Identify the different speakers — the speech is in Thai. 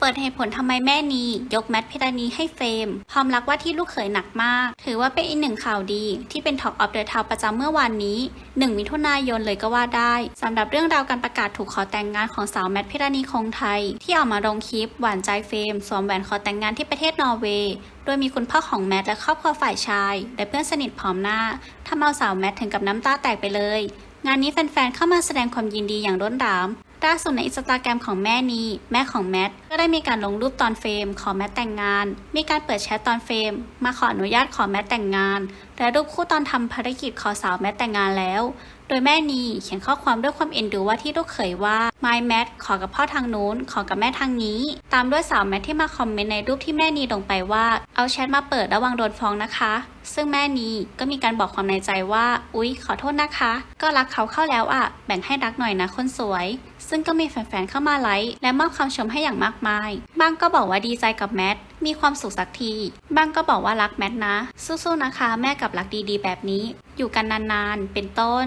Speaker 1: เปิดเหตุผลทำไมแม่นียกแมทพิรณีให้เฟรม พร้อมรักว่าที่ลูกเขยหนักมาก ถือว่าเป็นอีกหนึ่งข่าวดีที่เป็น Talk of the Town ประจำเมื่อวานนี้ 1 มิถุนายนเลยก็ว่าได้สำหรับเรื่องราวการประกาศถูกขอแต่งงานของสาวแมทพิรณีคงไทย ที่ออกมาลงคลิปหวานใจเฟรมสวมแหวนขอแต่งงานที่ประเทศนอร์เวย์โดยมีคุณพ่อของแมทและครอบครัวฝ่ายชาย และเพื่อนสนิทพร้อมหน้าทำเอาสาวแมทถึงกับน้ำตาแตกไปเลย งานนี้แฟนๆเข้ามาแสดงความยินดีอย่างล้นหลาม ล่าสุดในอินสตาแกรมของแม่นีแม่ของแมท ก็ได้มีการลงรูปตอนเฟรมขอแมทแต่งงาน มีการเปิดแชทตอนเฟรม มาขออนุญาตขอแมทแต่งงาน และรูปคู่ตอนทำภารกิจขอสาวแมทแต่งงานแล้ว โดยแม่นีเขียนข้อความด้วยความเอ็นดูว่าที่ลูกเขยว่า My Matt ขอกับพ่อทางนู้น ขอกับแม่ทางนี้ ตามด้วยสาวแมทที่มาคอมเมนต์ในรูปที่แม่นีลงไปว่า เอาแชทมาเปิดระวังโดนฟ้องนะคะ ซึ่งแม่นีก็มีการบอกความในใจว่า อุ๊ย ขอโทษนะคะ ก็รักเขาเข้าแล้วอะแบ่งให้รักหน่อยนะคนสวย ซึ่งก็มีแฟนๆเข้ามาไลค์และมอบคำชมให้อย่างมากมาย บางก็บอกว่าดีใจกับแมทมีความสุขสักที บางก็บอกว่ารักแมทนะ สู้ๆนะคะ แม่กับรักดีๆ แบบนี้ อยู่กันนานๆ เป็นต้น